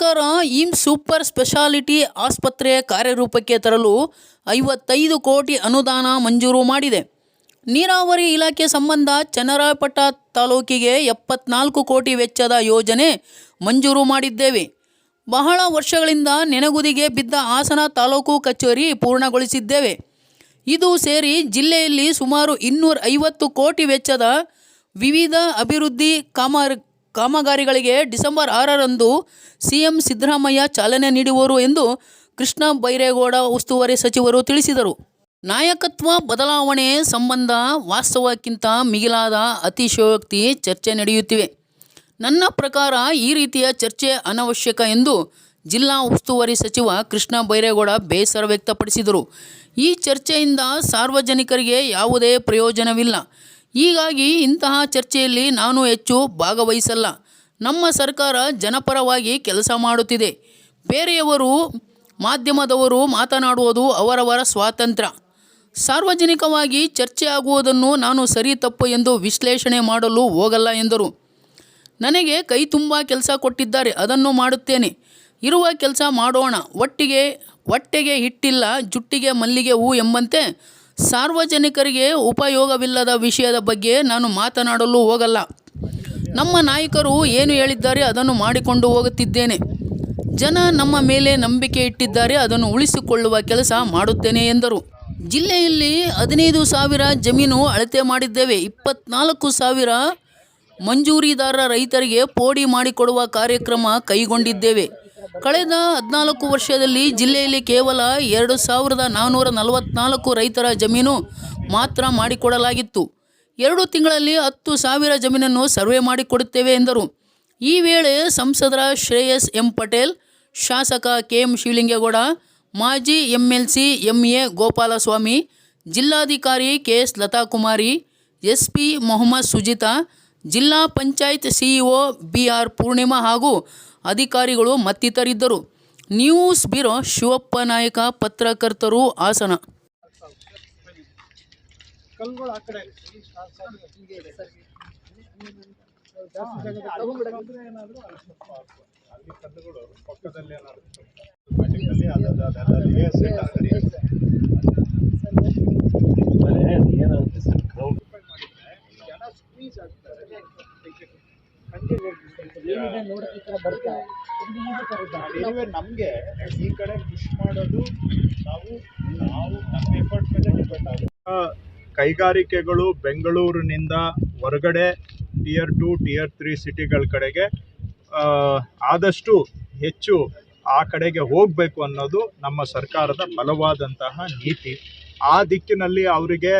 ಸರ್ಕಾರ ಈಮ್ super speciality ಆಸ್ಪತ್ರೆ ಕಾರ್ಯರೂಪಕ್ಕೆ ತರಲು ಐವತ್ತೈದು ಕೋಟಿ ಅನುದಾನ ಮಂಜೂರು ಮಾಡಿದೆ. ನೀರಾವರಿ ಇಲಾಖೆ ಸಂಬಂಧ ಚನ್ನರಾಯಪಟ್ಟ ತಾಲೂಕಿಗೆ ಎಪ್ಪತ್ನಾಲ್ಕು ಕೋಟಿ ವೆಚ್ಚದ ಯೋಜನೆ ಮಂಜೂರು ಮಾಡಿದ್ದೇವೆ. ಬಹಳ ವರ್ಷಗಳಿಂದ ನೆನಗುದಿಗೆ ಬಿದ್ದ ಹಾಸನ ತಾಲೂಕು ಕಚೇರಿ ಪೂರ್ಣಗೊಳಿಸಿದ್ದೇವೆ. ಇದು ಸೇರಿ ಜಿಲ್ಲೆಯಲ್ಲಿ ಸುಮಾರು ಇನ್ನೂರ ಐವತ್ತು ಕೋಟಿ ವೆಚ್ಚದ ವಿವಿಧ ಅಭಿವೃದ್ಧಿ ಕಾಮರ್ ಕಾಮಗಾರಿಗಳಿಗೆ ಡಿಸೆಂಬರ್ ಆರರಂದು ಸಿಎಂ ಸಿದ್ದರಾಮಯ್ಯ ಚಾಲನೆ ನೀಡುವರು ಎಂದು ಕೃಷ್ಣ ಬೈರೇಗೌಡ ಉಸ್ತುವಾರಿ ಸಚಿವರು ತಿಳಿಸಿದರು. ನಾಯಕತ್ವ ಬದಲಾವಣೆ ಸಂಬಂಧ ವಾಸ್ತವಕ್ಕಿಂತ ಮಿಗಿಲಾದ ಅತಿಶಯೋಕ್ತಿ ಚರ್ಚೆ ನಡೆಯುತ್ತಿವೆ. ನನ್ನ ಪ್ರಕಾರ ಈ ರೀತಿಯ ಚರ್ಚೆ ಅನವಶ್ಯಕ ಎಂದು ಜಿಲ್ಲಾ ಉಸ್ತುವಾರಿ ಸಚಿವ ಕೃಷ್ಣ ಬೈರೇಗೌಡ ಬೇಸರ ವ್ಯಕ್ತಪಡಿಸಿದರು. ಈ ಚರ್ಚೆಯಿಂದ ಸಾರ್ವಜನಿಕರಿಗೆ ಯಾವುದೇ ಪ್ರಯೋಜನವಿಲ್ಲ. ಹೀಗಾಗಿ ಇಂತಹ ಚರ್ಚೆಯಲ್ಲಿ ನಾನು ಹೆಚ್ಚು ಭಾಗವಹಿಸಲ್ಲ. ನಮ್ಮ ಸರ್ಕಾರ ಜನಪರವಾಗಿ ಕೆಲಸ ಮಾಡುತ್ತಿದೆ. ಬೇರೆಯವರು ಮಾಧ್ಯಮದವರು ಮಾತನಾಡುವುದು ಅವರವರ ಸ್ವಾತಂತ್ರ್ಯ. ಸಾರ್ವಜನಿಕವಾಗಿ ಚರ್ಚೆ ಆಗುವುದನ್ನು ನಾನು ಸರಿ ತಪ್ಪು ಎಂದು ವಿಶ್ಲೇಷಣೆ ಮಾಡಲು ಹೋಗಲ್ಲ ಎಂದರು. ನನಗೆ ಕೈ ತುಂಬ ಕೆಲಸ ಕೊಟ್ಟಿದ್ದಾರೆ, ಅದನ್ನು ಮಾಡುತ್ತೇನೆ. ಇರುವ ಕೆಲಸ ಮಾಡೋಣ. ಒಟ್ಟಿಗೆ, ಹೊಟ್ಟೆಗೆ ಹಿಟ್ಟಿಲ್ಲ, ಜುಟ್ಟಿಗೆ ಮಲ್ಲಿಗೆ ಹೂ ಎಂಬಂತೆ ಸಾರ್ವಜನಿಕರಿಗೆ ಉಪಯೋಗವಿಲ್ಲದ ವಿಷಯದ ಬಗ್ಗೆ ನಾನು ಮಾತನಾಡಲು ಹೋಗಲ್ಲ. ನಮ್ಮ ನಾಯಕರು ಏನು ಹೇಳಿದ್ದಾರೆ ಅದನ್ನು ಮಾಡಿಕೊಂಡು ಹೋಗುತ್ತಿದ್ದೇನೆ. ಜನ ನಮ್ಮ ಮೇಲೆ ನಂಬಿಕೆ ಇಟ್ಟಿದ್ದಾರೆ, ಅದನ್ನು ಉಳಿಸಿಕೊಳ್ಳುವ ಕೆಲಸ ಮಾಡುತ್ತೇನೆ ಎಂದರು. ಜಿಲ್ಲೆಯಲ್ಲಿ ಹದಿನೈದು ಸಾವಿರ ಜಮೀನು ಅಳತೆ ಮಾಡಿದ್ದೇವೆ. ಇಪ್ಪತ್ನಾಲ್ಕು ಸಾವಿರ ಮಂಜೂರಿದಾರ ರೈತರಿಗೆ ಪೋಡಿ ಮಾಡಿಕೊಡುವ ಕಾರ್ಯಕ್ರಮ ಕೈಗೊಂಡಿದ್ದೇವೆ. ಕಳೆದ ಹದಿನಾಲ್ಕು ವರ್ಷದಲ್ಲಿ ಜಿಲ್ಲೆಯಲ್ಲಿ ಕೇವಲ ಎರಡು ಸಾವಿರದ ನಾನ್ನೂರ ನಲವತ್ನಾಲ್ಕು ರೈತರ ಜಮೀನು ಮಾತ್ರ ಮಾಡಿಕೊಡಲಾಗಿತ್ತು. ಎರಡು ತಿಂಗಳಲ್ಲಿ ಹತ್ತು ಸಾವಿರ ಜಮೀನನ್ನು ಸರ್ವೆ ಮಾಡಿಕೊಡುತ್ತೇವೆ ಎಂದರು. ಈ ವೇಳೆ ಸಂಸದರ ಶ್ರೇಯಸ್ ಎಂ ಪಟೇಲ್, ಶಾಸಕ ಕೆ ಎಂ ಶಿವಲಿಂಗೇಗೌಡ, ಮಾಜಿ M L C M A Gopalaswamy, ಜಿಲ್ಲಾಧಿಕಾರಿ K S Latakumari S P Mohammed Sujita, ಜಿಲ್ಲಾ panchayat CEO B R Poornima ಹಾಗೂ ಅಧಿಕಾರಿಗಳು ಮತ್ತಿತರಿದ್ದರು ನ್ಯೂಸ್ ಬ್ಯೂರೋ ಶಿವಪ್ಪ ನಾಯಕ ಪತ್ರಕರ್ತರು ಹಾಸನ ಕಲ್ಗಳು ಆ ಆಗ್ತಾರೆ. Anyway, ನಮ್ಗೆ ಈ ಕಡೆ ಪುಷ್ ಮಾಡೋದು ನಾವು ನಾವು ನಮ್ಮ ಎಫರ್ಟ್ ಮೇಲೆ ಡಿಪೆಂಡ್ ಆಗುತ್ತೆ ಕೈಗಾರಿಕೆಗಳು ಬೆಂಗಳೂರಿನಿಂದ ಹೊರಗಡೆ ಟಿಯರ್ ಟು ಟಿಯರ್ ತ್ರೀ ಸಿಟಿಗಳ ಕಡೆಗೆ ಆ, ಆದಷ್ಟು ಹೆಚ್ಚು ಆ ಕಡೆಗೆ ಹೋಗಬೇಕು ಅನ್ನೋದು ನಮ್ಮ ಸರ್ಕಾರದ ಬಲವಾದಂತಹ ನೀತಿ. ಆ ದಿಕ್ಕಿನಲ್ಲಿ ಅವರಿಗೆ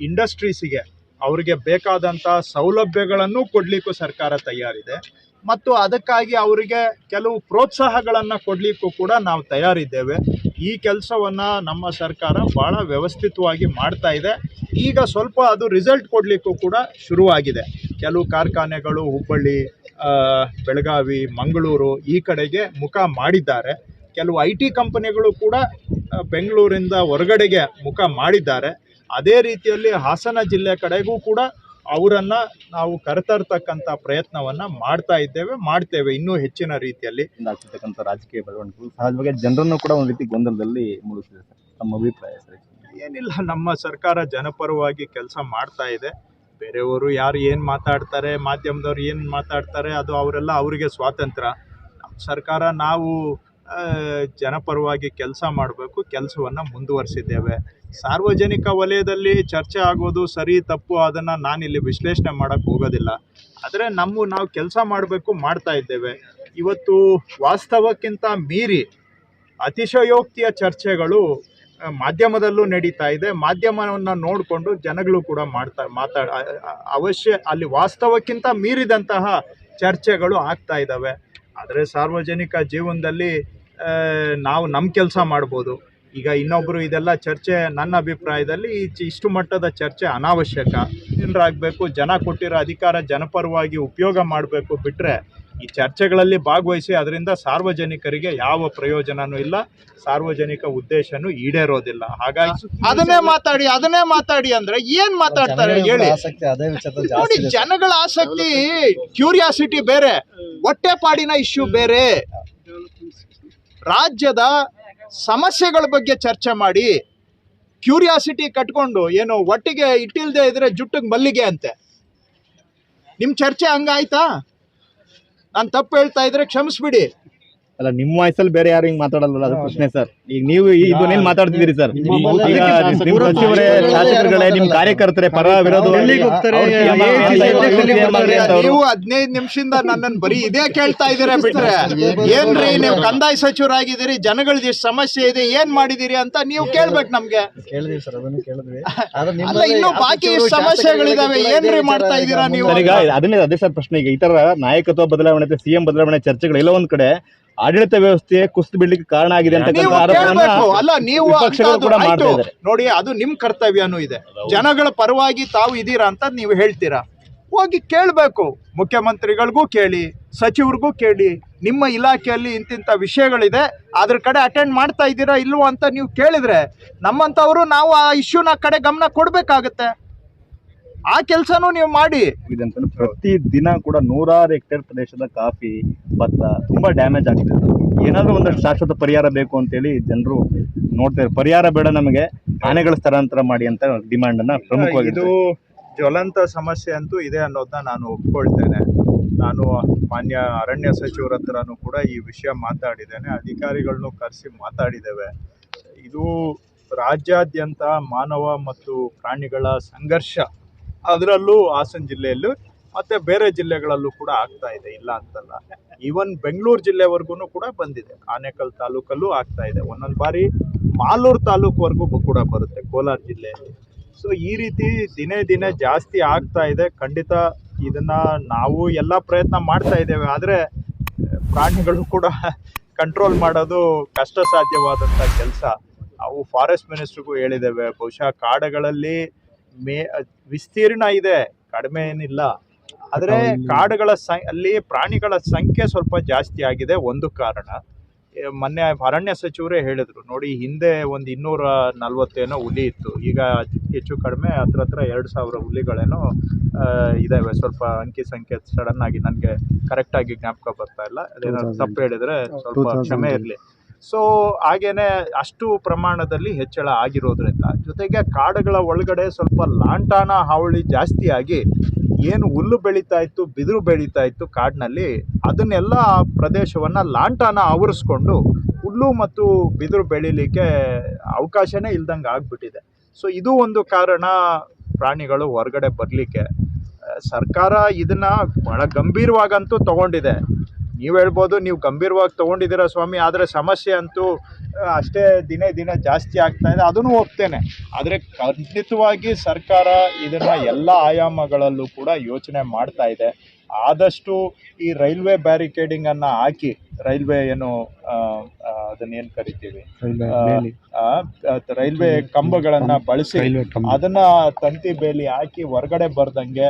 ಇಂಡಸ್ಟ್ರೀಸಿಗೆ ಅವರಿಗೆ ಬೇಕಾದಂಥ ಸೌಲಭ್ಯಗಳನ್ನು ಕೊಡಲಿಕ್ಕೂ ಸರ್ಕಾರ ತಯಾರಿದೆ. ಮತ್ತು ಅದಕ್ಕಾಗಿ ಅವರಿಗೆ ಕೆಲವು ಪ್ರೋತ್ಸಾಹಗಳನ್ನು ಕೊಡಲಿಕ್ಕೂ ಕೂಡ ನಾವು ತಯಾರಿದ್ದೇವೆ. ಈ ಕೆಲಸವನ್ನು ನಮ್ಮ ಸರ್ಕಾರ ಭಾಳ ವ್ಯವಸ್ಥಿತವಾಗಿ ಮಾಡ್ತಾ ಇದೆ. ಈಗ ಸ್ವಲ್ಪ ಅದು ರಿಸಲ್ಟ್ ಕೊಡಲಿಕ್ಕೂ ಕೂಡ ಶುರುವಾಗಿದೆ. ಕೆಲವು ಕಾರ್ಖಾನೆಗಳು, ಹುಬ್ಬಳ್ಳಿ ಬೆಳಗಾವಿ, ಮಂಗಳೂರು ಈ ಕಡೆಗೆ ಮುಖ ಮಾಡಿದ್ದಾರೆ. ಕೆಲವು ಐ ಟಿ ಕಂಪನಿಗಳು ಕೂಡ ಬೆಂಗಳೂರಿಂದ ಹೊರಗಡೆಗೆ ಮುಖ ಮಾಡಿದ್ದಾರೆ. ಅದೇ ರೀತಿಯಲ್ಲಿ ಹಾಸನ ಜಿಲ್ಲೆ ಕಡೆಗೂ ಕೂಡ ಅವರನ್ನು ನಾವು ಕರೆತರ್ತಕ್ಕಂಥ ಪ್ರಯತ್ನವನ್ನು ಮಾಡ್ತಾ ಇದ್ದೇವೆ ಮಾಡ್ತೇವೆ ಇನ್ನೂ ಹೆಚ್ಚಿನ ರೀತಿಯಲ್ಲಿ. ಆಗ್ತಿರ್ತಕ್ಕಂಥ ರಾಜಕೀಯ ಬೆಳವಣಿಗೆಗಳು ಸಹಜವಾಗಿ ಜನರನ್ನು ಕೂಡ ಒಂದು ರೀತಿ ಗೊಂದಲದಲ್ಲಿ ಮೂಡಿಸಿದೆ ಸರ್ ತಮ್ಮ ಅಭಿಪ್ರಾಯ ಸರ್ ಏನಿಲ್ಲ ನಮ್ಮ ಸರ್ಕಾರ ಜನಪರವಾಗಿ ಕೆಲಸ ಮಾಡ್ತಾ ಇದೆ. ಬೇರೆಯವರು ಯಾರು ಏನು ಮಾತಾಡ್ತಾರೆ ಮಾಧ್ಯಮದವ್ರು ಏನು ಮಾತಾಡ್ತಾರೆ ಅದು ಅವರೆಲ್ಲ ಅವರಿಗೆ ಸ್ವಾತಂತ್ರ್ಯ ನಮ್ಮ ಸರ್ಕಾರ ನಾವು ಜನಪರವಾಗಿ ಕೆಲಸ ಮಾಡಬೇಕು, ಕೆಲಸವನ್ನು ಮುಂದುವರಿಸಿದ್ದೇವೆ. ಸಾರ್ವಜನಿಕ ವಲಯದಲ್ಲಿ ಚರ್ಚೆ ಆಗೋದು ಸರಿ, ತಪ್ಪು ಅದನ್ನು ನಾನಿಲ್ಲಿ ವಿಶ್ಲೇಷಣೆ ಮಾಡೋಕ್ಕೆ ಹೋಗೋದಿಲ್ಲ. ಆದರೆ ನಮ್ಮ, ನಾವು ಕೆಲಸ ಮಾಡಬೇಕು, ಮಾಡ್ತಾ ಇದ್ದೇವೆ. ಇವತ್ತು ವಾಸ್ತವಕ್ಕಿಂತ ಮೀರಿ ಅತಿಶಯೋಕ್ತಿಯ ಚರ್ಚೆಗಳು ಮಾಧ್ಯಮದಲ್ಲೂ ನಡೀತಾ ಇದೆ. ಮಾಧ್ಯಮವನ್ನು ನೋಡಿಕೊಂಡು ಜನಗಳು ಕೂಡ ಮಾಡ್ತಾ ಮಾತಾಡ ಅವಶ್ಯ, ಅಲ್ಲಿ ವಾಸ್ತವಕ್ಕಿಂತ ಮೀರಿದಂತಹ ಚರ್ಚೆಗಳು ಆಗ್ತಾ ಇದ್ದಾವೆ. ಆದರೆ ಸಾರ್ವಜನಿಕ ಜೀವನದಲ್ಲಿ ನಾವು ನಮ್ಮ ಕೆಲಸ ಮಾಡ್ಬೋದು. ಈಗ ಇನ್ನೊಬ್ಬರು ಇದೆಲ್ಲ ಚರ್ಚೆ ನನ್ನ ಅಭಿಪ್ರಾಯದಲ್ಲಿ ಈ- ಇಷ್ಟು ಮಟ್ಟದ ಚರ್ಚೆ ಅನಾವಶ್ಯಕ. ಏನಾಗಬೇಕು ಜನ ಕೊಟ್ಟಿರೋ ಅಧಿಕಾರ ಜನಪರವಾಗಿ ಉಪಯೋಗ ಮಾಡಬೇಕು ಬಿಟ್ಟರೆ ಈ ಚರ್ಚೆಗಳಲ್ಲಿ ಭಾಗವಹಿಸಿ ಅದರಿಂದ ಸಾರ್ವಜನಿಕರಿಗೆ ಯಾವ ಪ್ರಯೋಜನನೂ ಇಲ್ಲ ಸಾರ್ವಜನಿಕ ಉದ್ದೇಶನೂ ಈಡೇರೋದಿಲ್ಲ. ಹಾಗಾಗಿ ಅದನ್ನೇ ಮಾತಾಡಿ ಅದನ್ನೇ ಮಾತಾಡಿ ಅಂದ್ರೆ ಏನ್ ಮಾತಾಡ್ತಾರೆ ಹೇಳಿ. ನೋಡಿ ಜನಗಳ ಆಸಕ್ತಿ ಕ್ಯೂರಿಯಾಸಿಟಿ ಬೇರೆ ಹೊಟ್ಟೆಪಾಡಿನ ಇಶ್ಯೂ ಬೇರೆ. ರಾಜ್ಯದ ಸಮಸ್ಯೆಗಳ ಬಗ್ಗೆ ಚರ್ಚೆ ಮಾಡಿ ಕ್ಯೂರಿಯಾಸಿಟಿ ಕಟ್ಕೊಂಡು ಏನು ಒಟ್ಟಿಗೆ ಇಟ್ಟಿಲ್ದೆ ಇದ್ರೆ ಜುಟ್ಟಿಗೆ ಮಲ್ಲಿಗೆ ಅಂತೆ. ನಿಮ್ಮ ಚರ್ಚೆ ಹಂಗಾಯ್ತಾ? ನಾನು ತಪ್ಪು ಹೇಳ್ತಾ ಇದ್ರೆ ಕ್ಷಮಿಸ್ಬಿಡಿ. ಅಲ್ಲ ನಿಮ್ಮ ವಾಯ್ಸಲ್ಲಿ ಬೇರೆ ಯಾರು ಹಿಂಗ್ ಮಾತಾಡಲ್ಲ ಅದು ಪ್ರಶ್ನೆ ಸರ್. ಈಗ ನೀವು ಇದು ನೀನ್ ಮಾತಾಡ್ತಿದ್ದೀರಿ ಸರ್? ಈಗ ನಿಮ್ ಸಚಿವರೇ ಶಾಸಕರುಗಳೇ ನಿಮ್ ಕಾರ್ಯಕರ್ತರೇ ಪರ ವಿರೋಧ ನೀವು ಹದಿನೈದು ನಿಮಿಷದಿಂದ ನನ್ನ ಬರೀ ಇದೇ ಕೇಳ್ತಾ ಇದೀರ ಬಿಟ್ರೆ ಏನ್ರಿ ನೀವು ಕಂದಾಯ ಸಚಿವರಾಗಿದ್ದೀರಿ ಜನಗಳದ್ದು ಎಷ್ಟು ಸಮಸ್ಯೆ ಇದೆ ಏನ್ ಮಾಡಿದೀರಿ ಅಂತ ನೀವು ಕೇಳ್ಬೇಕು ನಮ್ಗೆ. ಅಲ್ಲ ಇನ್ನು ಬಾಕಿ ಸಮಸ್ಯೆಗಳಿದಾವೆ ಏನ್ರಿ ಮಾಡ್ತಾ ಇದೀರಾ ನೀವು? ಈಗ ಅದನ್ನೇ ಅದೇ ಸರ್ ಪ್ರಶ್ನೆ. ಈಗ ಈ ತರ ನಾಯಕತ್ವ ಬದಲಾವಣೆ ಸಿಎಂ ಬದಲಾವಣೆ ಚರ್ಚೆಗಳು ಎಲ್ಲ ಒಂದ್ ಕಡೆ ಆಡಳಿತ ವ್ಯವಸ್ಥೆ ಕುಸಿದು ಬಿಡ್ಲಿಕ್ಕೆ ಕಾರಣ ಆಗಿದೆ ಅಂತ ನೀವು ಕೇಳ್ಬೇಕು. ಅಲ್ಲ ನೀವು ವಿಪಕ್ಷಗಳು ಕೂಡ ಆಯ್ತು. ಮಾಡ್ತಾ ಇದ್ದಾರೆ. ನೋಡಿ ಅದು ನಿಮ್ ಕರ್ತವ್ಯನೂ ಇದೆ. ಜನಗಳ ಪರವಾಗಿ ತಾವು ಇದೀರಾ ಅಂತ ನೀವು ಹೇಳ್ತೀರಾ? ಹೋಗಿ ಕೇಳಬೇಕು. ಮುಖ್ಯಮಂತ್ರಿಗಳಿಗೂ ಕೇಳಿ ಸಚಿವರಿಗೂ ಕೇಳಿ ನಿಮ್ಮ ಇಲಾಖೆಯಲ್ಲಿ ಇಂತಿಂಥ ವಿಷಯಗಳಿದೆ ಅದ್ರ ಕಡೆ ಅಟೆಂಡ್ ಮಾಡ್ತಾ ಇದ್ದೀರಾ ಇಲ್ವೋ ಅಂತ ನೀವು ಕೇಳಿದ್ರೆ ನಮ್ಮಂಥವ್ರು ನಾವು ಆ ಇಶ್ಯೂನ ಕಡೆ ಗಮನ ಕೊಡ್ಬೇಕಾಗತ್ತೆ. ಆ ಕೆಲಸನೂ ನೀವು ಮಾಡಿ. ಇದೆ ಪ್ರತಿ ದಿನ ಕೂಡ ನೂರಾರು ಹೆಕ್ಟೇರ್ ಪ್ರದೇಶದ ಕಾಫಿ ಭತ್ತ ತುಂಬಾ ಡ್ಯಾಮೇಜ್ ಆಗ್ತಿದೆ. ಏನಾದ್ರೂ ಒಂದಷ್ಟು ಶಾಶ್ವತ ಪರಿಹಾರ ಬೇಕು ಅಂತೇಳಿ ಜನರು ನೋಡ್ತಾರೆ ಪರಿಹಾರ ಬೇಡ ನಮಗೆ ಆನೆಗಳ ಸ್ಥಳಾಂತರ ಮಾಡಿ ಅಂತ ಡಿಮ್ಯಾಂಡ್ ಅನ್ನ ಪ್ರಮುಖವಾಗಿ ಇದು ಜ್ವಲಂತ ಸಮಸ್ಯೆ ಅಂತೂ ಇದೆ ಅನ್ನೋದನ್ನ ನಾನು ಒಪ್ಕೊಳ್ತೇನೆ. ನಾನು ಮಾನ್ಯ ಅರಣ್ಯ ಸಚಿವರ ಹತ್ರನೂ ಕೂಡ ಈ ವಿಷಯ ಮಾತಾಡಿದ್ದೇನೆ. ಅಧಿಕಾರಿಗಳನ್ನು ಕರೆಸಿ ಮಾತಾಡಿದ್ದೇವೆ. ಇದು ರಾಜ್ಯಾದ್ಯಂತ ಮಾನವ ಮತ್ತು ಪ್ರಾಣಿಗಳ ಸಂಘರ್ಷ. ಅದರಲ್ಲೂ ಹಾಸನ ಜಿಲ್ಲೆಯಲ್ಲೂ ಮತ್ತೆ ಬೇರೆ ಜಿಲ್ಲೆಗಳಲ್ಲೂ ಕೂಡ ಆಗ್ತಾ ಇದೆ. ಇಲ್ಲ ಅಂತಲ್ಲ. ಈವನ್ ಬೆಂಗಳೂರು ಜಿಲ್ಲೆವರೆಗೂ ಕೂಡ ಬಂದಿದೆ. ಆನೇಕಲ್ ತಾಲೂಕಲ್ಲೂ ಆಗ್ತಾ ಇದೆ. ಒಂದೊಂದು ಬಾರಿ ಮಾಲೂರು ತಾಲೂಕುವರೆಗೂ ಕೂಡ ಬರುತ್ತೆ ಕೋಲಾರ ಜಿಲ್ಲೆಯಲ್ಲಿ. ಸೊ ಈ ರೀತಿ ದಿನೇ ದಿನೇ ಜಾಸ್ತಿ ಆಗ್ತಾ ಇದೆ. ಖಂಡಿತ ಇದನ್ನ ನಾವು ಎಲ್ಲ ಪ್ರಯತ್ನ ಮಾಡ್ತಾ ಇದ್ದೇವೆ. ಆದರೆ, ಪ್ರಾಣಿಗಳು ಕೂಡ ಕಂಟ್ರೋಲ್ ಮಾಡೋದು ಕಷ್ಟ ಸಾಧ್ಯವಾದಂಥ ಕೆಲಸ. ನಾವು ಫಾರೆಸ್ಟ್ ಮಿನಿಸ್ಟ್ರಿಗೂ ಹೇಳಿದ್ದೇವೆ. ಬಹುಶಃ ಕಾಡುಗಳಲ್ಲಿ ಮೇ ವಿಸ್ತೀರ್ಣ ಇದೆ ಕಡಿಮೆ ಏನಿಲ್ಲ. ಆದರೆ ಕಾಡುಗಳ ಸಂ ಅಲ್ಲಿ ಪ್ರಾಣಿಗಳ ಸಂಖ್ಯೆ ಸ್ವಲ್ಪ ಜಾಸ್ತಿ ಆಗಿದೆ ಒಂದು ಕಾರಣ. ಮೊನ್ನೆ ಅರಣ್ಯ ಸಚಿವರೇ ಹೇಳಿದರು ನೋಡಿ ಹಿಂದೆ ಒಂದು ಇನ್ನೂರ ನಲ್ವತ್ತೇನೋ ಹುಲಿ ಇತ್ತು. ಈಗ ಹೆಚ್ಚು ಕಡಿಮೆ ಹತ್ರ ಹತ್ರ ಎರಡು ಸಾವಿರ ಹುಲಿಗಳೇನೋ ಇದಾವೆ. ಸ್ವಲ್ಪ ಅಂಕಿ ಸಂಖ್ಯೆ ಸಡನ್ ಆಗಿ ನನಗೆ ಕರೆಕ್ಟಾಗಿ ಜ್ಞಾಪಕ ಬರ್ತಾ ಇಲ್ಲ. ಅದೇನಾದ್ರು ತಪ್ಪು ಹೇಳಿದ್ರೆ ಸ್ವಲ್ಪ ಕ್ಷಮೆ ಇರಲಿ. ಸೊ ಹಾಗೇನೆ ಅಷ್ಟು ಪ್ರಮಾಣದಲ್ಲಿ ಹೆಚ್ಚಳ ಆಗಿರೋದ್ರಿಂದ ಜೊತೆಗೆ ಕಾಡುಗಳ ಒಳಗಡೆ ಸ್ವಲ್ಪ ಲಾಂಟಾನ ಹಾವಳಿ ಜಾಸ್ತಿಯಾಗಿ ಏನು ಹುಲ್ಲು ಬೆಳೀತಾ ಇತ್ತು, ಬಿದಿರು ಬೆಳೀತಾ ಇತ್ತು ಕಾಡಿನಲ್ಲಿ, ಅದನ್ನೆಲ್ಲ ಆ ಪ್ರದೇಶವನ್ನು ಲಾಂಟಾನ ಆವರಿಸ್ಕೊಂಡು ಹುಲ್ಲು ಮತ್ತು ಬಿದಿರು ಬೆಳೀಲಿಕ್ಕೆ ಅವಕಾಶನೇ ಇಲ್ದಂಗೆ ಆಗಿಬಿಟ್ಟಿದೆ. ಸೊ ಇದು ಒಂದು ಕಾರಣ ಪ್ರಾಣಿಗಳು ಹೊರಗಡೆ ಬರಲಿಕ್ಕೆ. ಸರ್ಕಾರ ಇದನ್ನ ಬಹಳ ಗಂಭೀರವಾಗಂತೂ ತಗೊಂಡಿದೆ. ನೀವು ಹೇಳ್ಬೋದು ನೀವು ಗಂಭೀರವಾಗಿ ತೊಗೊಂಡಿದ್ದೀರ ಸ್ವಾಮಿ ಆದರೆ ಸಮಸ್ಯೆ ಅಂತೂ ಅಷ್ಟೇ ದಿನೇ ದಿನ ಜಾಸ್ತಿ ಆಗ್ತಾ ಇದೆ. ಅದನ್ನು ಒಪ್ತೇನೆ. ಆದರೆ ಖಂಡಿತವಾಗಿ ಸರ್ಕಾರ ಇದನ್ನು ಎಲ್ಲ ಆಯಾಮಗಳಲ್ಲೂ ಕೂಡ ಯೋಚನೆ ಮಾಡ್ತಾ ಇದೆ. ಆದಷ್ಟು ಈ ರೈಲ್ವೆ ಬ್ಯಾರಿಕೇಡಿಂಗನ್ನು ಹಾಕಿ ರೈಲ್ವೆ ಏನು ಅದನ್ನೇನು ಕರಿತೀವಿ? ರೈಲ್ವೆ ಕಂಬಗಳನ್ನು ಬಳಸಿ ಅದನ್ನು ತಂತಿ ಬೇಲಿ ಹಾಕಿ ಹೊರಗಡೆ ಬರ್ದಂಗೆ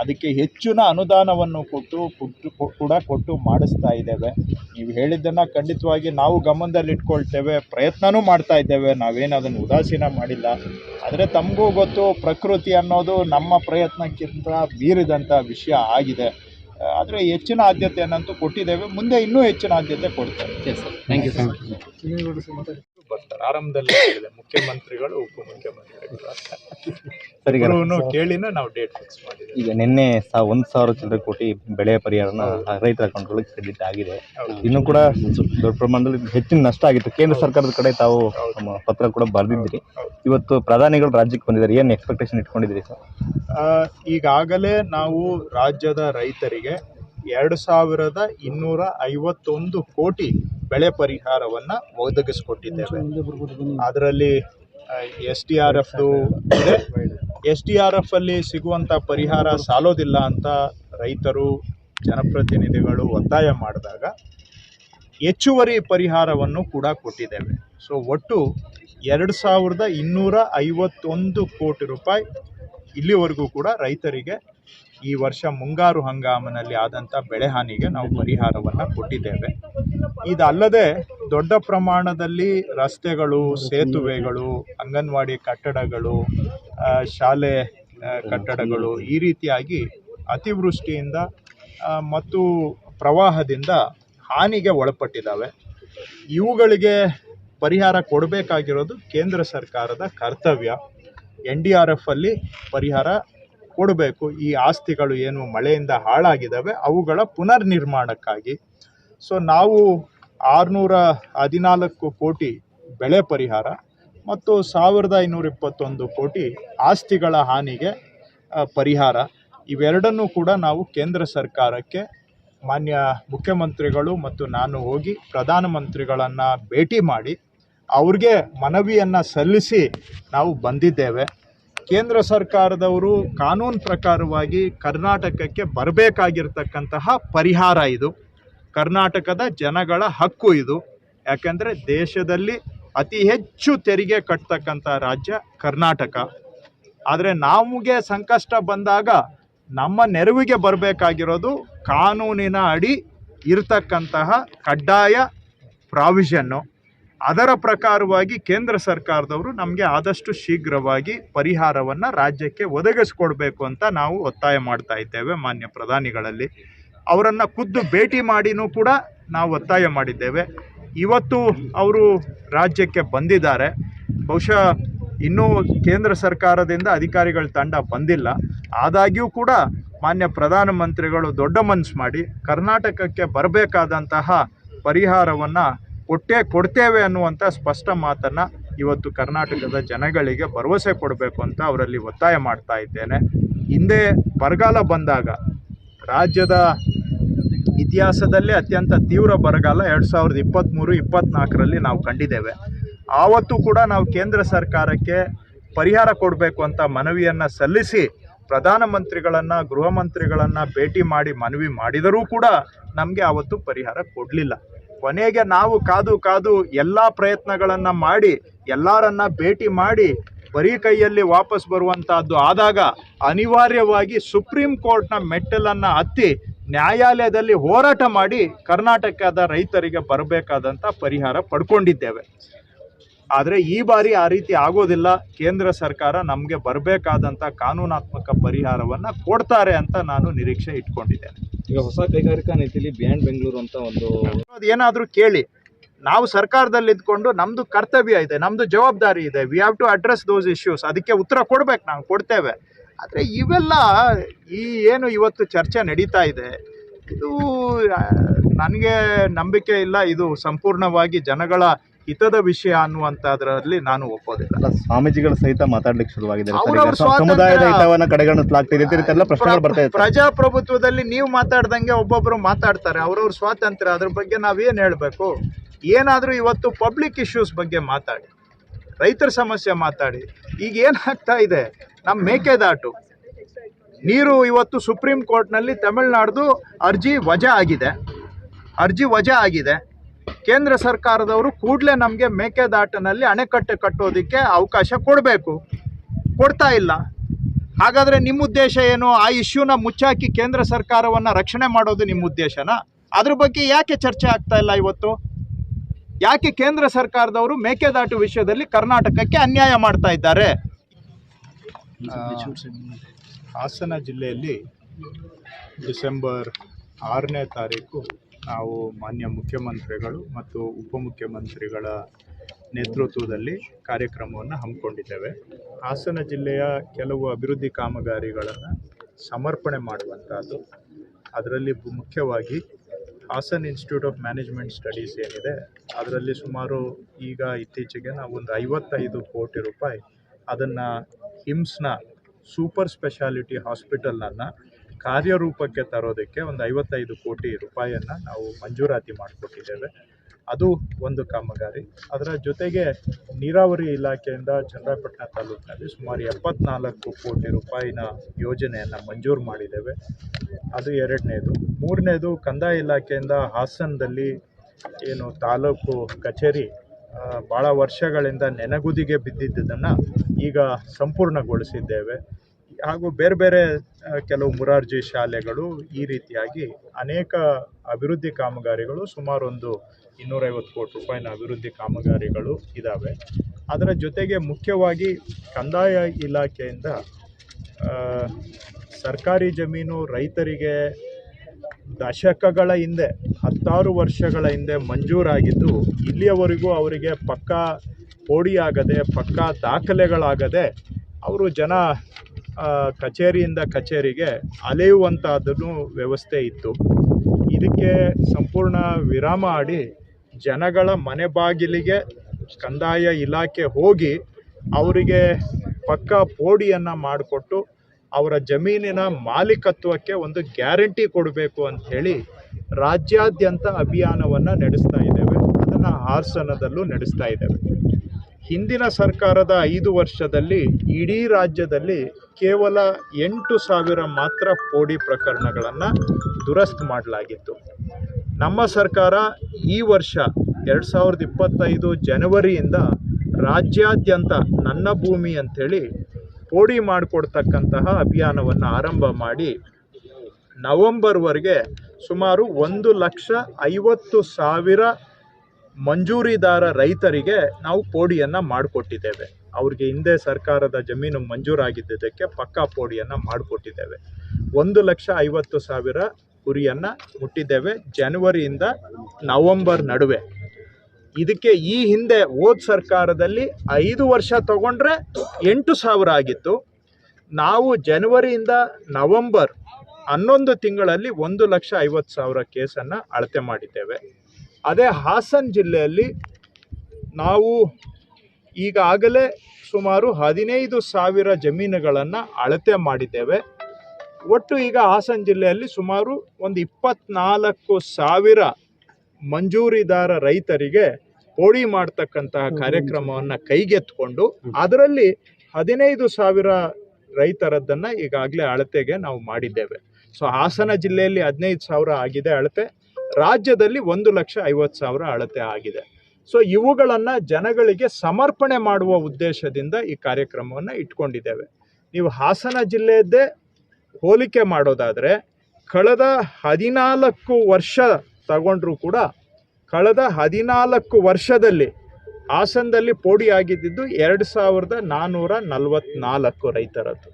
ಅದಕ್ಕೆ ಹೆಚ್ಚಿನ ಅನುದಾನವನ್ನು ಕೊಟ್ಟು ಕೊಟ್ಟು ಕೂಡ ಕೊಟ್ಟು ಮಾಡಿಸ್ತಾ ಇದ್ದೇವೆ. ನೀವು ಹೇಳಿದ್ದನ್ನು ಖಂಡಿತವಾಗಿ ನಾವು ಗಮನದಲ್ಲಿ ಇಟ್ಕೊಳ್ತೇವೆ ಪ್ರಯತ್ನನೂ ಮಾಡ್ತಾ ಇದ್ದೇವೆ. ನಾವೇನು ಅದನ್ನು ಉದಾಸೀನ ಮಾಡಿಲ್ಲ. ಆದರೆ ತಮಗೂ ಗೊತ್ತು ಪ್ರಕೃತಿ ಅನ್ನೋದು ನಮ್ಮ ಪ್ರಯತ್ನಕ್ಕಿಂತ ಮೀರಿದಂಥ ವಿಷಯ ಆಗಿದೆ. ಆದರೆ ಹೆಚ್ಚಿನ ಆದ್ಯತೆಯನ್ನಂತೂ ಕೊಟ್ಟಿದ್ದೇವೆ. ಮುಂದೆ ಇನ್ನೂ ಹೆಚ್ಚಿನ ಆದ್ಯತೆ ಕೊಡ್ತೇವೆ. ಬರ್ತಾರೆ. ಆರಂಭದಲ್ಲಿ ಹೇಳಿದೆ ಮುಖ್ಯಮಂತ್ರಿಗಳು ಉಪಮುಖ್ಯಮಂತ್ರಿಗಳು ಕೇಳಿನ ನಾವು ಡೇಟ್ ಫಿಕ್ಸ್ ಮಾಡಿದ್ವಿ ಈಗ ನಿನ್ನೆ ಒಂದ್ ಸಾವಿರ ಚಂದ್ರ ಕೋಟಿ ಬೆಳೆ ಪರಿಹಾರನ ರೈತರ ಅಕೌಂಟ್ಗಳಿಗೆ ಕ್ರೆಡಿಟ್ ಆಗಿದೆ. ಇನ್ನು ಕೂಡ ದೊಡ್ಡ ಪ್ರಮಾಣದಲ್ಲಿ ಹೆಚ್ಚಿನ ನಷ್ಟ ಆಗಿತ್ತು. ಕೇಂದ್ರ ಸರ್ಕಾರದ ಕಡೆ ತಾವು ನಮ್ಮ ಪತ್ರ ಕೂಡ ಬರೆದಿದ್ದೀರಿ. ಇವತ್ತು ಪ್ರಧಾನಿಗಳು ರಾಜ್ಯಕ್ಕೆ ಬಂದಿದ್ದಾರೆ. ಏನು ಎಕ್ಸ್ಪೆಕ್ಟೇಷನ್ ಇಟ್ಕೊಂಡಿದ್ದೀರಿ ಸರ್? ಈಗಾಗಲೇ ನಾವು ರಾಜ್ಯದ ರೈತರಿಗೆ ಎರಡು ಸಾವಿರದ ಇನ್ನೂರ ಐವತ್ತೊಂದು ಕೋಟಿ ಬೆಳೆ ಪರಿಹಾರವನ್ನ ಒದಗಿಸ್ಕೊಟ್ಟಿದ್ದೇವೆ. ಅದರಲ್ಲಿ ಎಸ್ ಡಿ ಆರ್ ಎಫ್ದು ಇದೆ. ಎಸ್ ಡಿ ಆರ್ ಎಫ್ ಅಲ್ಲಿ ಸಿಗುವಂಥ ಪರಿಹಾರ ಸಾಲೋದಿಲ್ಲ ಅಂತ ರೈತರು, ಜನಪ್ರತಿನಿಧಿಗಳು ಒತ್ತಾಯ ಮಾಡಿದಾಗ ಹೆಚ್ಚುವರಿ ಪರಿಹಾರವನ್ನು ಕೂಡ ಕೊಟ್ಟಿದ್ದೇವೆ. ಸೊ ಒಟ್ಟು ಎರಡು ಸಾವಿರದ ಇನ್ನೂರ ಐವತ್ತೊಂದು ಕೋಟಿ ರೂಪಾಯಿ ಇಲ್ಲಿವರೆಗೂ ಕೂಡ ರೈತರಿಗೆ ಈ ವರ್ಷ ಮುಂಗಾರು ಹಂಗಾಮಿನಲ್ಲಿ ಆದಂಥ ಬೆಳೆ ಹಾನಿಗೆ ನಾವು ಪರಿಹಾರವನ್ನು ಕೊಟ್ಟಿದ್ದೇವೆ. ಇದಲ್ಲದೆ ದೊಡ್ಡ ಪ್ರಮಾಣದಲ್ಲಿ ರಸ್ತೆಗಳು, ಸೇತುವೆಗಳು, ಅಂಗನವಾಡಿ ಕಟ್ಟಡಗಳು ಶಾಲೆ ಕಟ್ಟಡಗಳು ಈ ರೀತಿಯಾಗಿ ಅತಿವೃಷ್ಟಿಯಿಂದ ಮತ್ತು ಪ್ರವಾಹದಿಂದ ಹಾನಿಗೆ ಒಳಪಟ್ಟಿದ್ದಾವೆ. ಇವುಗಳಿಗೆ ಪರಿಹಾರ ಕೊಡಬೇಕಾಗಿರೋದು ಕೇಂದ್ರ ಸರ್ಕಾರದ ಕರ್ತವ್ಯ. ಎನ್ ಡಿ ಆರ್ ಎಫ್ ಅಲ್ಲಿ ಪರಿಹಾರ ಕೊಡಬೇಕು. ಈ ಆಸ್ತಿಗಳು ಏನು ಮಳೆಯಿಂದ ಹಾಳಾಗಿದ್ದಾವೆ, ಅವುಗಳ ಪುನರ್ ನಿರ್ಮಾಣಕ್ಕಾಗಿ ಸೊ ನಾವು ಆರುನೂರ ಹದಿನಾಲ್ಕು ಕೋಟಿ ಬೆಳೆ ಪರಿಹಾರ ಮತ್ತು ಸಾವಿರದ ಐನೂರ ಇಪ್ಪತ್ತೊಂದು ಕೋಟಿ ಆಸ್ತಿಗಳ ಹಾನಿಗೆ ಪರಿಹಾರ. ಇವೆರಡನ್ನೂ ಕೂಡ ನಾವು ಕೇಂದ್ರ ಸರ್ಕಾರಕ್ಕೆ, ಮಾನ್ಯ ಮುಖ್ಯಮಂತ್ರಿಗಳು ಮತ್ತು ನಾನು ಹೋಗಿ ಪ್ರಧಾನಮಂತ್ರಿಗಳನ್ನು ಭೇಟಿ ಮಾಡಿ, ಅವ್ರಿಗೆ ಮನವಿಯನ್ನು ಸಲ್ಲಿಸಿ ನಾವು ಬಂದಿದ್ದೇವೆ. ಕೇಂದ್ರ ಸರ್ಕಾರದವರು ಕಾನೂನು ಪ್ರಕಾರವಾಗಿ ಕರ್ನಾಟಕಕ್ಕೆ ಬರಬೇಕಾಗಿರ್ತಕ್ಕಂತಹ ಪರಿಹಾರ ಇದು. ಕರ್ನಾಟಕದ ಜನಗಳ ಹಕ್ಕು ಇದು. ಯಾಕೆಂದರೆ ದೇಶದಲ್ಲಿ ಅತಿ ಹೆಚ್ಚು ತೆರಿಗೆ ಕಟ್ತಕ್ಕಂಥ ರಾಜ್ಯ ಕರ್ನಾಟಕ. ಆದರೆ ನಮಗೆ ಸಂಕಷ್ಟ ಬಂದಾಗ ನಮ್ಮ ನೆರವಿಗೆ ಬರಬೇಕಾಗಿರೋದು ಕಾನೂನಿನ ಅಡಿ ಇರತಕ್ಕಂತಹ ಕಡ್ಡಾಯ ಪ್ರಾವಿಷನ್ನು. ಅದರ ಪ್ರಕಾರವಾಗಿ ಕೇಂದ್ರ ಸರ್ಕಾರದವರು ನಮಗೆ ಆದಷ್ಟು ಶೀಘ್ರವಾಗಿ ಪರಿಹಾರವನ್ನು ರಾಜ್ಯಕ್ಕೆ ಒದಗಿಸ್ಕೊಡ್ಬೇಕು ಅಂತ ನಾವು ಒತ್ತಾಯ ಮಾಡ್ತಾ ಇದ್ದೇವೆ ಮಾನ್ಯ ಪ್ರಧಾನಿಗಳಲ್ಲಿ. ಅವರನ್ನು ಖುದ್ದು ಭೇಟಿ ಮಾಡಿನೂ ಕೂಡ ನಾವು ಒತ್ತಾಯ ಮಾಡಿದ್ದೇವೆ. ಇವತ್ತು ಅವರು ರಾಜ್ಯಕ್ಕೆ ಬಂದಿದ್ದಾರೆ. ಬಹುಶಃ ಇನ್ನೂ ಕೇಂದ್ರ ಸರ್ಕಾರದಿಂದ ಅಧಿಕಾರಿಗಳ ತಂಡ ಬಂದಿಲ್ಲ. ಆದಾಗ್ಯೂ ಕೂಡ ಮಾನ್ಯ ಪ್ರಧಾನಮಂತ್ರಿಗಳು ದೊಡ್ಡ ಮನಸ್ಸು ಮಾಡಿ ಕರ್ನಾಟಕಕ್ಕೆ ಬರಬೇಕಾದಂತಹ ಪರಿಹಾರವನ್ನು ಕೊಟ್ಟೇ ಕೊಡ್ತೇವೆ ಅನ್ನುವಂಥ ಸ್ಪಷ್ಟ ಮಾತನ್ನು ಇವತ್ತು ಕರ್ನಾಟಕದ ಜನಗಳಿಗೆ ಭರವಸೆ ಕೊಡಬೇಕು ಅಂತ ಅವರಲ್ಲಿ ಒತ್ತಾಯ ಮಾಡ್ತಾ ಇದ್ದೇನೆ. ಹಿಂದೆ ಬರಗಾಲ ಬಂದಾಗ ರಾಜ್ಯದ ಇತಿಹಾಸದಲ್ಲೇ ಅತ್ಯಂತ ತೀವ್ರ ಬರಗಾಲ ಎರಡು ಸಾವಿರದ ಇಪ್ಪತ್ತ್ಮೂರು ಇಪ್ಪತ್ತ್ನಾಲ್ಕರಲ್ಲಿ ನಾವು ಕಂಡಿದ್ದೇವೆ. ಆವತ್ತು ಕೂಡ ನಾವು ಕೇಂದ್ರ ಸರ್ಕಾರಕ್ಕೆ ಪರಿಹಾರ ಕೊಡಬೇಕು ಅಂತ ಮನವಿಯನ್ನು ಸಲ್ಲಿಸಿ ಪ್ರಧಾನಮಂತ್ರಿಗಳನ್ನು ಗೃಹ ಮಂತ್ರಿಗಳನ್ನು ಭೇಟಿ ಮಾಡಿ ಮನವಿ ಮಾಡಿದರೂ ಕೂಡ ನಮಗೆ ಆವತ್ತು ಪರಿಹಾರ ಕೊಡಲಿಲ್ಲ. ಕೊನೆಗೆ ನಾವು ಕಾದು ಕಾದು ಎಲ್ಲ ಪ್ರಯತ್ನಗಳನ್ನು ಮಾಡಿ, ಎಲ್ಲರನ್ನ ಭೇಟಿ ಮಾಡಿ ಬರೀ ಕೈಯಲ್ಲಿ ವಾಪಸ್ ಬರುವಂತಹದ್ದು ಆದಾಗ ಅನಿವಾರ್ಯವಾಗಿ ಸುಪ್ರೀಂ ಕೋರ್ಟ್ನ ಮೆಟ್ಟಲನ್ನು ಹತ್ತಿ ನ್ಯಾಯಾಲಯದಲ್ಲಿ ಹೋರಾಟ ಮಾಡಿ ಕರ್ನಾಟಕದ ರೈತರಿಗೆ ಬರಬೇಕಾದಂಥ ಪರಿಹಾರ ಪಡ್ಕೊಂಡಿದ್ದೇವೆ. ಆದರೆ ಈ ಬಾರಿ ಆ ರೀತಿ ಆಗೋದಿಲ್ಲ. ಕೇಂದ್ರ ಸರ್ಕಾರ ನಮಗೆ ಬರಬೇಕಾದಂಥ ಕಾನೂನಾತ್ಮಕ ಪರಿಹಾರವನ್ನು ಕೊಡ್ತಾರೆ ಅಂತ ನಾನು ನಿರೀಕ್ಷೆ ಇಟ್ಕೊಂಡಿದ್ದೇನೆ. ಈಗ ಹೊಸ ಕೈಗಾರಿಕಾ ನೀತಿಲಿ ಬಿಯಾಂಡ್ ಬೆಂಗಳೂರು ಅಂತ ಒಂದು ಏನಾದರೂ ಕೇಳಿ. ನಾವು ಸರ್ಕಾರದಲ್ಲಿ ಇದ್ಕೊಂಡು ನಮ್ಮದು ಕರ್ತವ್ಯ ಇದೆ ನಮ್ಮದು ಜವಾಬ್ದಾರಿ ಇದೆ. We have to address those issues ಅದಕ್ಕೆ ಉತ್ತರ ಕೊಡ್ಬೇಕು ನಾವು ಕೊಡ್ತೇವೆ. ಆದರೆ ಇವೆಲ್ಲ ಈ ಏನು ಇವತ್ತು ಚರ್ಚೆ ನಡೀತಾ ಇದೆ ಇದು ನನಗೆ ನಂಬಿಕೆ ಇಲ್ಲ. ಇದು ಸಂಪೂರ್ಣವಾಗಿ ಜನಗಳ ಹಿತದ ವಿಷಯ ಅನ್ನುವಂಥದ್ರಲ್ಲಿ ನಾನು ಒಪ್ಪೋದಿಲ್ಲ. ಸ್ವಾಮೀಜಿಗಳು ಸಹಿತ ಮಾತಾಡ್ಲಿಕ್ಕೆ ಶುರುವಾಗಿದೆ. ಸಮುದಾಯದ ಹಿತವನ್ನ ಕಡೆಗಣಿಸಲಾಗ್ತಿದೆ ಪ್ರಶ್ನೆಗಳು ಬರ್ತಾ ಪ್ರಜಾಪ್ರಭುತ್ವದಲ್ಲಿ ನೀವು ಮಾತಾಡ್ದಂಗೆ ಒಬ್ಬೊಬ್ರು ಮಾತಾಡ್ತಾರೆ. ಅವ್ರವ್ರ ಸ್ವಾತಂತ್ರ್ಯ ಅದ್ರ ಬಗ್ಗೆ ನಾವೇನು ಹೇಳಬೇಕು? ಏನಾದರೂ ಇವತ್ತು ಪಬ್ಲಿಕ್ ಇಶ್ಯೂಸ್ ಬಗ್ಗೆ ಮಾತಾಡಿ. ರೈತರ ಸಮಸ್ಯೆ ಮಾತಾಡಿ. ಈಗ ಏನಾಗ್ತಾ ಇದೆ? ನಮ್ಮ ಮೇಕೆದಾಟು. ನೀರು ಇವತ್ತು ಸುಪ್ರೀಂ ಕೋರ್ಟ್ನಲ್ಲಿ ತಮಿಳ್ನಾಡ್ದು ಅರ್ಜಿ ವಜಾ ಆಗಿದೆ. ಅರ್ಜಿ ವಜಾ ಆಗಿದೆ. ಕೇಂದ್ರ ಸರ್ಕಾರದವರು ಕೂಡಲೇ ನಮಗೆ ಮೇಕೆದಾಟಿನಲ್ಲಿ ಅಣೆಕಟ್ಟೆ ಕಟ್ಟೋದಕ್ಕೆ ಅವಕಾಶ ಕೊಡಬೇಕು. ಕೊಡ್ತಾ ಇಲ್ಲ. ಹಾಗಾದರೆ ನಿಮ್ಮ ಉದ್ದೇಶ ಏನು? ಆ ಇಶ್ಯೂನ ಮುಚ್ಚಾಕಿ ಕೇಂದ್ರ ಸರ್ಕಾರವನ್ನು ರಕ್ಷಣೆ ಮಾಡೋದು ನಿಮ್ಮ ಉದ್ದೇಶನಾ? ಅದ್ರ ಬಗ್ಗೆ ಯಾಕೆ ಚರ್ಚೆ ಆಗ್ತಾ ಇಲ್ಲ ಇವತ್ತು? ಯಾಕೆ ಕೇಂದ್ರ ಸರ್ಕಾರದವರು ಮೇಕೆದಾಟು ವಿಷಯದಲ್ಲಿ ಕರ್ನಾಟಕಕ್ಕೆ ಅನ್ಯಾಯ ಮಾಡ್ತಾ ಇದ್ದಾರೆ? ಹಾಸನ ಜಿಲ್ಲೆಯಲ್ಲಿ ಡಿಸೆಂಬರ್ ಆರನೇ ತಾರೀಕು ನಾವು ಮಾನ್ಯ ಮುಖ್ಯಮಂತ್ರಿಗಳು ಮತ್ತು ಉಪಮುಖ್ಯಮಂತ್ರಿಗಳ ನೇತೃತ್ವದಲ್ಲಿ ಕಾರ್ಯಕ್ರಮವನ್ನು ಹಮ್ಮಿಕೊಂಡಿದ್ದೇವೆ. ಹಾಸನ ಜಿಲ್ಲೆಯ ಕೆಲವು ಅಭಿವೃದ್ಧಿ ಕಾಮಗಾರಿಗಳನ್ನು ಸಮರ್ಪಣೆ ಮಾಡುವಂಥದ್ದು. ಅದರಲ್ಲಿ ಮುಖ್ಯವಾಗಿ Hassan institute of management studies ಏನಿದೆ, ಅದರಲ್ಲಿ ಸುಮಾರು ಈಗ ಇತ್ತೀಚೆಗೆ ನಾವು ಒಂದು ಐವತ್ತೈದು ಕೋಟಿ ರೂಪಾಯಿ ಅದನ್ನು ಹಿಮ್ಸ್ನ ಸೂಪರ್ ಸ್ಪೆಷಾಲಿಟಿ ಹಾಸ್ಪಿಟಲನ್ನು ಕಾರ್ಯರೂಪಕ್ಕೆ ತರೋದಕ್ಕೆ ಒಂದು ಐವತ್ತೈದು ಕೋಟಿ ರೂಪಾಯಿಯನ್ನು ನಾವು ಮಂಜೂರಾತಿ ಮಾಡಿಕೊಟ್ಟಿದ್ದೇವೆ. ಅದು ಒಂದು ಕಾಮಗಾರಿ. ಅದರ ಜೊತೆಗೆ ನೀರಾವರಿ ಇಲಾಖೆಯಿಂದ ಚನ್ನರಾಯಪಟ್ಟಣ ತಾಲೂಕಿನಲ್ಲಿ ಸುಮಾರು ಎಪ್ಪತ್ನಾಲ್ಕು ಕೋಟಿ ರೂಪಾಯಿನ ಯೋಜನೆಯನ್ನು ಮಂಜೂರು ಮಾಡಿದ್ದೇವೆ. ಅದು ಎರಡನೇದು. ಮೂರನೇದು, ಕಂದಾಯ ಇಲಾಖೆಯಿಂದ ಹಾಸನದಲ್ಲಿ ಏನು ತಾಲೂಕು ಕಚೇರಿ ಭಾಳ ವರ್ಷಗಳಿಂದ ನೆನಗುದಿಗೆ ಬಿದ್ದಿದ್ದನ್ನು ಈಗ ಸಂಪೂರ್ಣಗೊಳಿಸಿದ್ದೇವೆ. ಹಾಗೂ ಬೇರೆ ಬೇರೆ ಕೆಲವು ಮುರಾರ್ಜಿ ಶಾಲೆಗಳು ಈ ರೀತಿಯಾಗಿ ಅನೇಕ ಅಭಿವೃದ್ಧಿ ಕಾಮಗಾರಿಗಳು ಸುಮಾರು ಒಂದು ಇನ್ನೂರೈವತ್ತು ಕೋಟಿ ರೂಪಾಯಿನ ಅಭಿವೃದ್ಧಿ ಕಾಮಗಾರಿಗಳು ಇದ್ದಾವೆ ಅದರ ಜೊತೆಗೆ ಮುಖ್ಯವಾಗಿ ಕಂದಾಯ ಇಲಾಖೆಯಿಂದ ಸರ್ಕಾರಿ ಜಮೀನು ರೈತರಿಗೆ ದಶಕಗಳ ಹಿಂದೆ, ಹತ್ತಾರು ವರ್ಷಗಳ ಹಿಂದೆ ಮಂಜೂರಾಗಿದ್ದು, ಇಲ್ಲಿಯವರೆಗೂ ಅವರಿಗೆ ಪಕ್ಕಾ ಪೋಡಿಯಾಗದೆ ಪಕ್ಕಾ ದಾಖಲೆಗಳಾಗದೆ, ಅವರು ಜನ ಕಚೇರಿಯಿಂದ ಕಚೇರಿಗೆ ಅಲೆಯುವಂಥದ್ದನ್ನು ವ್ಯವಸ್ಥೆ ಇತ್ತು. ಇದಕ್ಕೆ ಸಂಪೂರ್ಣ ವಿರಾಮ ಆಡಿ ಜನಗಳ ಮನೆ ಬಾಗಿಲಿಗೆ ಕಂದಾಯ ಇಲಾಖೆ ಹೋಗಿ ಅವರಿಗೆ ಪಕ್ಕಾ ಪೋಡಿಯನ್ನು ಮಾಡಿಕೊಟ್ಟು ಅವರ ಜಮೀನಿನ ಮಾಲೀಕತ್ವಕ್ಕೆ ಒಂದು ಗ್ಯಾರಂಟಿ ಕೊಡಬೇಕು ಅಂತ ಹೇಳಿ ರಾಜ್ಯಾದ್ಯಂತ ಅಭಿಯಾನವನ್ನು ನಡೆಸ್ತಾ ಇದ್ದೇವೆ. ಅದನ್ನು ಹಾಸನದಲ್ಲೂ ನಡೆಸ್ತಾ ಇದ್ದೇವೆ. ಹಿಂದಿನ ಸರ್ಕಾರದ ಐದು ವರ್ಷದಲ್ಲಿ ಇಡೀ ರಾಜ್ಯದಲ್ಲಿ ಕೇವಲ ಎಂಟು ಸಾವಿರ ಮಾತ್ರ ಪೋಡಿ ಪ್ರಕರಣಗಳನ್ನು ದುರಸ್ತು ಮಾಡಲಾಗಿತ್ತು. ನಮ್ಮ ಸರ್ಕಾರ ಈ ವರ್ಷ ಎರಡು ಸಾವಿರದ ಇಪ್ಪತ್ತೈದು ಜನವರಿಯಿಂದ ರಾಜ್ಯಾದ್ಯಂತ ನನ್ನ ಭೂಮಿ ಅಂಥೇಳಿ ಪೋಡಿ ಮಾಡಿಕೊಡ್ತಕ್ಕಂತಹ ಅಭಿಯಾನವನ್ನು ಆರಂಭ ಮಾಡಿ ನವಂಬರ್ವರೆಗೆ ಸುಮಾರು ಒಂದು ಲಕ್ಷ ಐವತ್ತು ಸಾವಿರ ಮಂಜೂರಿದಾರ ರೈತರಿಗೆ ನಾವು ಪೋಡಿಯನ್ನು ಮಾಡಿಕೊಟ್ಟಿದ್ದೇವೆ. ಅವ್ರಿಗೆ ಹಿಂದೆ ಸರ್ಕಾರದ ಜಮೀನು ಮಂಜೂರಾಗಿದ್ದಕ್ಕೆ ಪಕ್ಕಾ ಪೋಡಿಯನ್ನು ಮಾಡಿಕೊಟ್ಟಿದ್ದೇವೆ. ಒಂದು ಲಕ್ಷ ಐವತ್ತು ಸಾವಿರ ಗುರಿಯನ್ನು ಮುಟ್ಟಿದ್ದೇವೆ ಜನವರಿಯಿಂದ ನವಂಬರ್ ನಡುವೆ. ಇದಕ್ಕೆ ಈ ಹಿಂದೆ ಹೋದ ಸರ್ಕಾರದಲ್ಲಿ ಐದು ವರ್ಷ ತಗೊಂಡ್ರೆ ಎಂಟು ಸಾವಿರ ಆಗಿತ್ತು. ನಾವು ಜನವರಿಯಿಂದ ನವಂಬರ್ ಹನ್ನೊಂದು ತಿಂಗಳಲ್ಲಿ ಒಂದು ಲಕ್ಷ ಐವತ್ತು ಸಾವಿರ ಕೇಸನ್ನು ಅಳತೆ ಮಾಡಿದ್ದೇವೆ. ಅದೇ ಹಾಸನ ಜಿಲ್ಲೆಯಲ್ಲಿ ನಾವು ಈಗಾಗಲೇ ಸುಮಾರು ಹದಿನೈದು ಸಾವಿರ ಜಮೀನುಗಳನ್ನು ಅಳತೆ ಮಾಡಿದ್ದೇವೆ. ಒಟ್ಟು ಈಗ ಹಾಸನ ಜಿಲ್ಲೆಯಲ್ಲಿ ಸುಮಾರು ಒಂದು ಇಪ್ಪತ್ನಾಲ್ಕು ಸಾವಿರ ಮಂಜೂರಿದಾರ ರೈತರಿಗೆ ಪೋಡಿ ಮಾಡ್ತಕ್ಕಂತಹ ಕಾರ್ಯಕ್ರಮವನ್ನು ಕೈಗೆತ್ಕೊಂಡು ಅದರಲ್ಲಿ ಹದಿನೈದು ಸಾವಿರ ರೈತರದ್ದನ್ನು ಈಗಾಗಲೇ ಅಳತೆಗೆ ನಾವು ಮಾಡಿದ್ದೇವೆ. ಸೊ ಹಾಸನ ಜಿಲ್ಲೆಯಲ್ಲಿ ಹದಿನೈದು ಸಾವಿರ ಆಗಿದೆ ಅಳತೆ. ರಾಜ್ಯದಲ್ಲಿ ಒಂದು ಲಕ್ಷ ಐವತ್ತು ಸಾವಿರ ಅಳತೆ ಆಗಿದೆ. ಸೊ ಇವುಗಳನ್ನು ಜನಗಳಿಗೆ ಸಮರ್ಪಣೆ ಮಾಡುವ ಉದ್ದೇಶದಿಂದ ಈ ಕಾರ್ಯಕ್ರಮವನ್ನು ಇಟ್ಕೊಂಡಿದ್ದೇವೆ. ನೀವು ಹಾಸನ ಜಿಲ್ಲೆಯದ್ದೇ ಹೋಲಿಕೆ ಮಾಡೋದಾದರೆ, ಕಳೆದ ಹದಿನಾಲ್ಕು ವರ್ಷ ತಗೊಂಡ್ರೂ ಕೂಡ, ಕಳೆದ ಹದಿನಾಲ್ಕು ವರ್ಷದಲ್ಲಿ ಹಾಸನದಲ್ಲಿ ಪೋಡಿ ಆಗಿದ್ದಿದ್ದು ಎರಡು ಸಾವಿರದ ನಾನ್ನೂರ ನಲವತ್ನಾಲ್ಕು ರೈತರದ್ದು.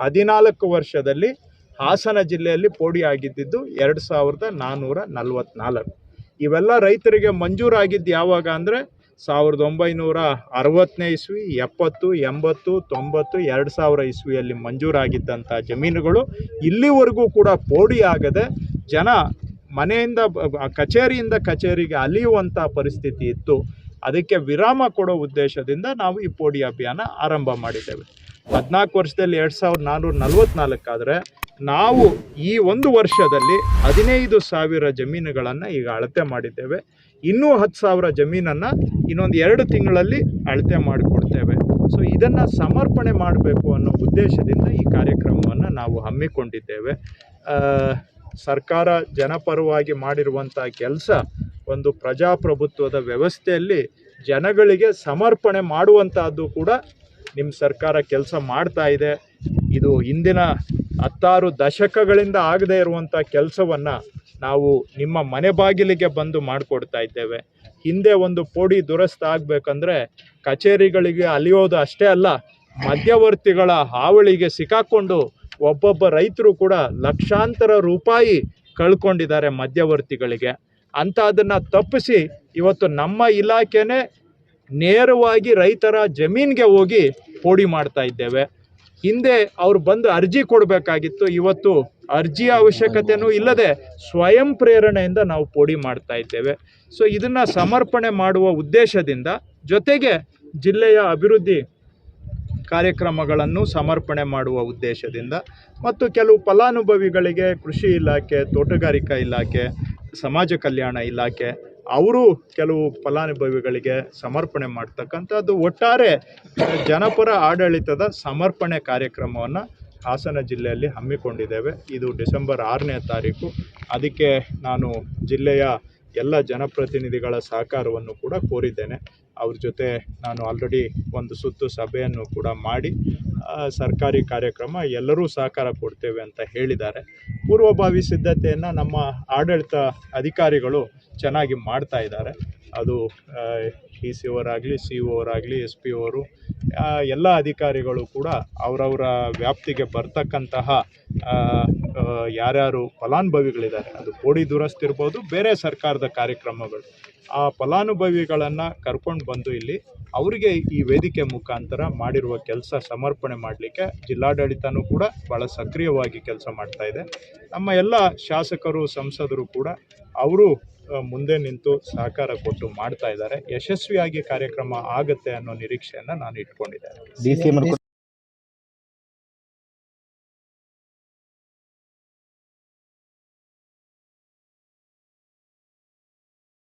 ಹದಿನಾಲ್ಕು ವರ್ಷದಲ್ಲಿ ಹಾಸನ ಜಿಲ್ಲೆಯಲ್ಲಿ ಪೋಡಿ ಆಗಿದ್ದಿದ್ದು ಎರಡು ಸಾವಿರದ ನಾನ್ನೂರ ನಲವತ್ನಾಲ್ಕು. ಇವೆಲ್ಲ ರೈತರಿಗೆ ಮಂಜೂರಾಗಿದ್ದು ಯಾವಾಗ ಅಂದರೆ ಸಾವಿರದ ಒಂಬೈನೂರ ಅರವತ್ತನೇ ಇಸ್ವಿ, ಎಪ್ಪತ್ತು, ಎಂಬತ್ತು, ತೊಂಬತ್ತು, ಎರಡು ಸಾವಿರ ಇಸ್ವಿಯಲ್ಲಿ ಮಂಜೂರಾಗಿದ್ದಂಥ ಜಮೀನುಗಳು ಇಲ್ಲಿವರೆಗೂ ಕೂಡ ಪೋಡಿ ಆಗದೆ ಜನ ಮನೆಯಿಂದ ಕಚೇರಿಯಿಂದ ಕಚೇರಿಗೆ ಅಲಿಯುವಂಥ ಪರಿಸ್ಥಿತಿ ಇತ್ತು. ಅದಕ್ಕೆ ವಿರಾಮ ಕೊಡೋ ಉದ್ದೇಶದಿಂದ ನಾವು ಈ ಪೋಡಿ ಅಭಿಯಾನ ಆರಂಭ ಮಾಡಿದ್ದೇವೆ. ಹದಿನಾಲ್ಕು ವರ್ಷದಲ್ಲಿ ಎರಡು ಸಾವಿರದ ನಾನ್ನೂರ ನಲ್ವತ್ನಾಲ್ಕಾದರೆ ನಾವು ಈ ಒಂದು ವರ್ಷದಲ್ಲಿ ಹದಿನೈದು ಸಾವಿರ ಜಮೀನುಗಳನ್ನು ಈಗ ಅಳತೆ ಮಾಡಿದ್ದೇವೆ. ಇನ್ನೂ ಹತ್ತು ಸಾವಿರ ಜಮೀನನ್ನು ಇನ್ನೊಂದು ಎರಡು ತಿಂಗಳಲ್ಲಿ ಅಳತೆ ಮಾಡಿಕೊಡ್ತೇವೆ. ಸೊ ಇದನ್ನು ಸಮರ್ಪಣೆ ಮಾಡಬೇಕು ಅನ್ನೋ ಉದ್ದೇಶದಿಂದ ಈ ಕಾರ್ಯಕ್ರಮವನ್ನು ನಾವು ಹಮ್ಮಿಕೊಂಡಿದ್ದೇವೆ. ಸರ್ಕಾರ ಜನಪರವಾಗಿ ಮಾಡಿರುವಂಥ ಕೆಲಸ ಒಂದು ಪ್ರಜಾಪ್ರಭುತ್ವದ ವ್ಯವಸ್ಥೆಯಲ್ಲಿ ಜನಗಳಿಗೆ ಸಮರ್ಪಣೆ ಮಾಡುವಂತಹದ್ದು ಕೂಡ ನಿಮ್ಮ ಸರ್ಕಾರ ಕೆಲಸ ಮಾಡ್ತಾ ಇದೆ. ಇದು ಇಂದಿನ ಹತ್ತಾರು ದಶಕಗಳಿಂದ ಆಗದೇ ಇರುವಂಥ ಕೆಲಸವನ್ನು ನಾವು ನಿಮ್ಮ ಮನೆ ಬಾಗಿಲಿಗೆ ಬಂದು ಮಾಡಿಕೊಡ್ತಾ ಇದ್ದೇವೆ. ಹಿಂದೆ ಒಂದು ಪೋಡಿ ದುರಸ್ತ ಆಗಬೇಕಂದ್ರೆ ಕಚೇರಿಗಳಿಗೆ ಅಲಿಯೋದು ಅಷ್ಟೇ ಅಲ್ಲ, ಮಧ್ಯವರ್ತಿಗಳ ಹಾವಳಿಗೆ ಸಿಕ್ಕಾಕೊಂಡು ಒಬ್ಬೊಬ್ಬ ರೈತರು ಕೂಡ ಲಕ್ಷಾಂತರ ರೂಪಾಯಿ ಕಳ್ಕೊಂಡಿದ್ದಾರೆ ಮಧ್ಯವರ್ತಿಗಳಿಗೆ. ಅಂತ ಅದನ್ನು ತಪ್ಪಿಸಿ ಇವತ್ತು ನಮ್ಮ ಇಲಾಖೆನೇ ನೇರವಾಗಿ ರೈತರ ಜಮೀನಿಗೆ ಹೋಗಿ ಪೋಡಿ ಮಾಡ್ತಾ ಇದ್ದೇವೆ. ಹಿಂದೆ ಅವ್ರು ಬಂದು ಅರ್ಜಿ ಕೊಡಬೇಕಾಗಿತ್ತು. ಇವತ್ತು ಅರ್ಜಿಯ ಅವಶ್ಯಕತೆನೂ ಇಲ್ಲದೆ ಸ್ವಯಂ ಪ್ರೇರಣೆಯಿಂದ ನಾವು ಪೋಡಿ ಮಾಡ್ತಾ ಇದ್ದೇವೆ. ಸೊ, ಇದನ್ನು ಸಮರ್ಪಣೆ ಮಾಡುವ ಉದ್ದೇಶದಿಂದ ಜೊತೆಗೆ ಜಿಲ್ಲೆಯ ಅಭಿವೃದ್ಧಿ ಕಾರ್ಯಕ್ರಮಗಳನ್ನು ಸಮರ್ಪಣೆ ಮಾಡುವ ಉದ್ದೇಶದಿಂದ ಮತ್ತು ಕೆಲವು ಫಲಾನುಭವಿಗಳಿಗೆ ಕೃಷಿ ಇಲಾಖೆ, ತೋಟಗಾರಿಕಾ ಇಲಾಖೆ, ಸಮಾಜ ಕಲ್ಯಾಣ ಇಲಾಖೆ ಅವರು ಕೆಲವು ಫಲಾನುಭವಿಗಳಿಗೆ ಸಮರ್ಪಣೆ ಮಾಡ್ತಕ್ಕಂಥದ್ದು ಒಟ್ಟಾರೆ ಜನಪರ ಆಡಳಿತದ ಸಮರ್ಪಣೆ ಕಾರ್ಯಕ್ರಮವನ್ನು ಹಾಸನ ಜಿಲ್ಲೆಯಲ್ಲಿ ಹಮ್ಮಿಕೊಂಡಿದ್ದೇವೆ. ಇದು ಡಿಸೆಂಬರ್ ಆರನೇ ತಾರೀಕು. ಅದಕ್ಕೆ ನಾನು ಜಿಲ್ಲೆಯ ಎಲ್ಲ ಜನಪ್ರತಿನಿಧಿಗಳ ಸಹಕಾರವನ್ನು ಕೂಡ ಕೋರಿದ್ದೇನೆ. ಅವ್ರ ಜೊತೆ ನಾನು ಆಲ್ರೆಡಿ ಒಂದು ಸುತ್ತು ಸಭೆಯನ್ನು ಕೂಡ ಮಾಡಿ ಸರ್ಕಾರಿ ಕಾರ್ಯಕ್ರಮ ಎಲ್ಲರೂ ಸಹಕಾರ ಕೊಡ್ತೇವೆ ಅಂತ ಹೇಳಿದ್ದಾರೆ. ಪೂರ್ವಭಾವಿ ಸಿದ್ಧತೆಯನ್ನು ನಮ್ಮ ಆಡಳಿತ ಅಧಿಕಾರಿಗಳು ಚೆನ್ನಾಗಿ ಮಾಡ್ತಾ ಇದ್ದಾರೆ. ಅದು ಡಿ ಸಿ ಅವರಾಗಲಿ, ಸಿ ಒ ಅವರಾಗಲಿ, ಎಸ್ ಪಿ ಅವರು ಎಲ್ಲ ಅಧಿಕಾರಿಗಳು ಕೂಡ ಅವರವರ ವ್ಯಾಪ್ತಿಗೆ ಬರ್ತಕ್ಕಂತಹ ಯಾರ್ಯಾರು ಫಲಾನುಭವಿಗಳಿದ್ದಾರೆ, ಅದು ಕೋಡಿ ದುರಸ್ತಿ ಇರ್ಬೋದು, ಬೇರೆ ಸರ್ಕಾರದ ಕಾರ್ಯಕ್ರಮಗಳು, ಆ ಫಲಾನುಭವಿಗಳನ್ನು ಕರ್ಕೊಂಡು ಬಂದು ಇಲ್ಲಿ ಅವರಿಗೆ ಈ ವೇದಿಕೆ ಮುಖಾಂತರ ಮಾಡಿರುವ ಕೆಲಸ ಸಮರ್ಪಣೆ ಮಾಡಲಿಕ್ಕೆ ಜಿಲ್ಲಾಡಳಿತನೂ ಕೂಡ ಭಾಳ ಸಕ್ರಿಯವಾಗಿ ಕೆಲಸ ಮಾಡ್ತಾ ಇದೆ. ನಮ್ಮ ಎಲ್ಲ ಶಾಸಕರು, ಸಂಸದರು ಕೂಡ, ಅವರು ಮುಂದೆ ನಿಂತು ಸಹಕಾರ ಕೊಟ್ಟು ಮಾಡ್ತಾ ಇದ್ದಾರೆ. ಯಶಸ್ವಿಯಾಗಿ ಕಾರ್ಯಕ್ರಮ ಆಗುತ್ತೆ ಅನ್ನೋ ನಿರೀಕ್ಷೆಯನ್ನು ನಾನು ಇಟ್ಕೊಂಡಿದ್ದೇನೆ.